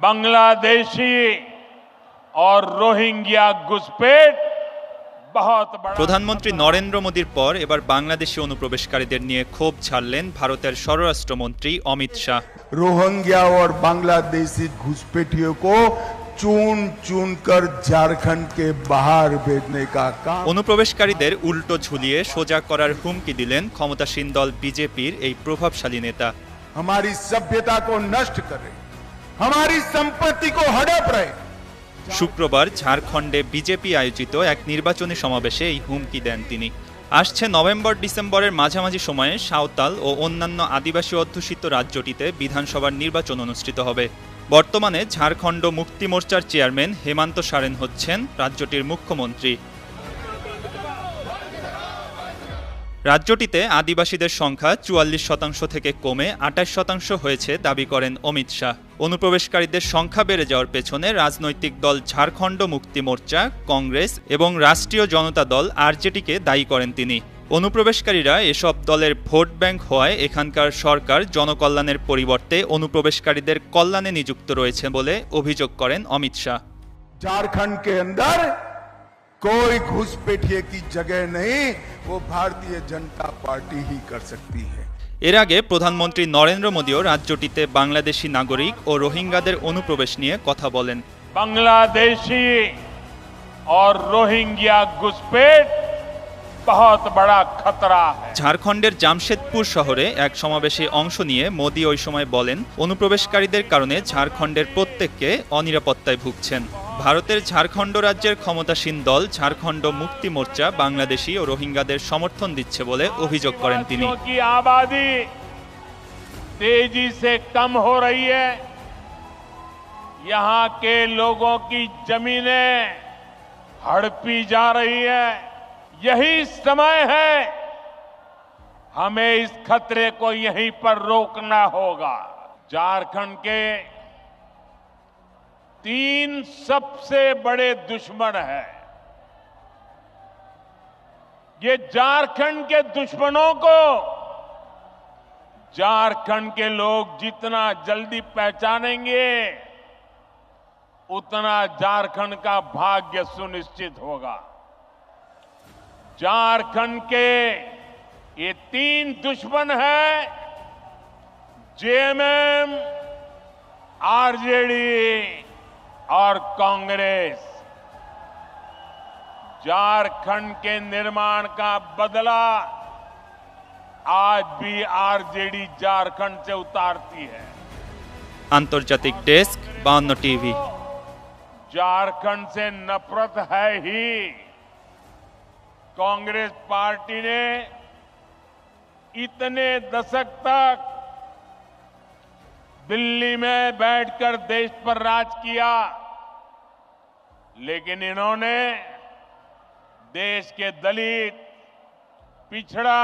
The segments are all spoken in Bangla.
बांग्लादेशी और रोहिंग्या घुसपैठ बहुत बड़ा প্রধানমন্ত্রী নরেন্দ্র মোদীর পর এবার বাংলাদেশি অনুপ্রবেশকারীদের নিয়ে ক্ষোভ ছাড়লেন ভারতের স্বরাষ্ট্রমন্ত্রী অমিত শাহ रोहिंग्या और बांग्लादेशी घुसपैठियों को चुन चुन कर झारखंड के बाहर भेजने का काम অনুপ্রবেশকারীদের উল্টো ঝুলিয়ে সোজা করার হুমকি দিলেন ক্ষমতাসীন দল বিজেপির এই প্রভাবশালী নেতা हमारी सभ्यता को नष्ट कर শুক্রবার ঝাড়খণ্ডে বিজেপি আয়োজিত এক নির্বাচনী সমাবেশে এই হুমকি দেন তিনি। আসছে নভেম্বর ডিসেম্বরের মাঝামাঝি সময়ে সাঁওতাল ও অন্যান্য আদিবাসী অধ্যুষিত রাজ্যটিতে বিধানসভার নির্বাচন অনুষ্ঠিত হবে। বর্তমানে ঝাড়খণ্ড মুক্তি মোর্চার চেয়ারম্যান হেমান্ত সারেন হচ্ছেন রাজ্যটির মুখ্যমন্ত্রী। রাজ্যটিতে আদিবাসীদের সংখ্যা চুয়াল্লিশ শতাংশ থেকে কমে আটাশ শতাংশ হয়েছে দাবি করেন অমিত শাহ। অনুপ্রবেশকারীদের সংখ্যা বেড়ে যাওয়ার পেছনে রাজনৈতিক দল ঝাড়খণ্ড মুক্তি মোর্চা, কংগ্রেস এবং রাষ্ট্রীয় জনতা দল আরজেডিকে দায়ী করেন তিনি। অনুপ্রবেশকারীরা এসব দলের ভোট ব্যাংক হওয়ায় এখানকার সরকার জনকল্যাণের পরিবর্তে অনুপ্রবেশকারীদের কল্যাণে নিযুক্ত রয়েছে বলে অভিযোগ করেন অমিত শাহ। ঝাড়খণ্ড कोई घुसपैठिए की जगह नहीं वो भारतीय जनता पार्टी ही कर सकती है এর আগে প্রধানমন্ত্রী নরেন্দ্র মোদীও রাজ্যটিতে বাংলাদেশি নাগরিক ও রোহিঙ্গাদের অনুপ্রবেশ নিয়ে কথা বলেন बांग्लादेशी और रोहिंग्या घुसपैठ बहुत बड़ा खतरा है ঝাড়খণ্ডের জামশেদপুর শহরে এক সমাবেশে অংশ নিয়ে মোদী ওই সময় বলেন অনুপ্রবেশকারীদের কারণে ঝাড়খণ্ডের প্রত্যেককে অনিরাপত্তায় ভুগছেন ভারতের ঝাড়খণ্ড রাজ্যের ক্ষমতাসীন দল ঝাড়খণ্ড মুক্তি মোর্চা বাংলাদেশি ও রোহিঙ্গাদের সমর্থন দিচ্ছে বলে অভিযোগ করেন তিনি राज्यों की आबादी तेजी से कम हो रही है यहाँ के लोगों की जमीनें हड़पी जा रही है यही समय है हमें इस खतरे को यहीं पर रोकना होगा झारखंड के तीन सबसे बड़े दुश्मन है। ये झारखंड के दुश्मनों को झारखंड के लोग जितना जल्दी पहचानेंगे, उतना झारखंड का भाग्य सुनिश्चित होगा। झारखंड के ये तीन दुश्मन है, जेएमएम, आरजेडी और कांग्रेस झारखंड के निर्माण का बदला आज भी आरजेडी झारखंड से उतारती है। आंतर्जातिक डेस्क बावन टीवी। झारखंड से नफरत है ही। कांग्रेस पार्टी ने इतने दशक तक दिल्ली में बैठकर देश पर राज किया। लेकिन इन्होंने देश के दलित, पिछड़ा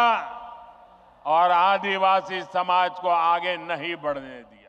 और आदिवासी समाज को आगे नहीं बढ़ने दिया।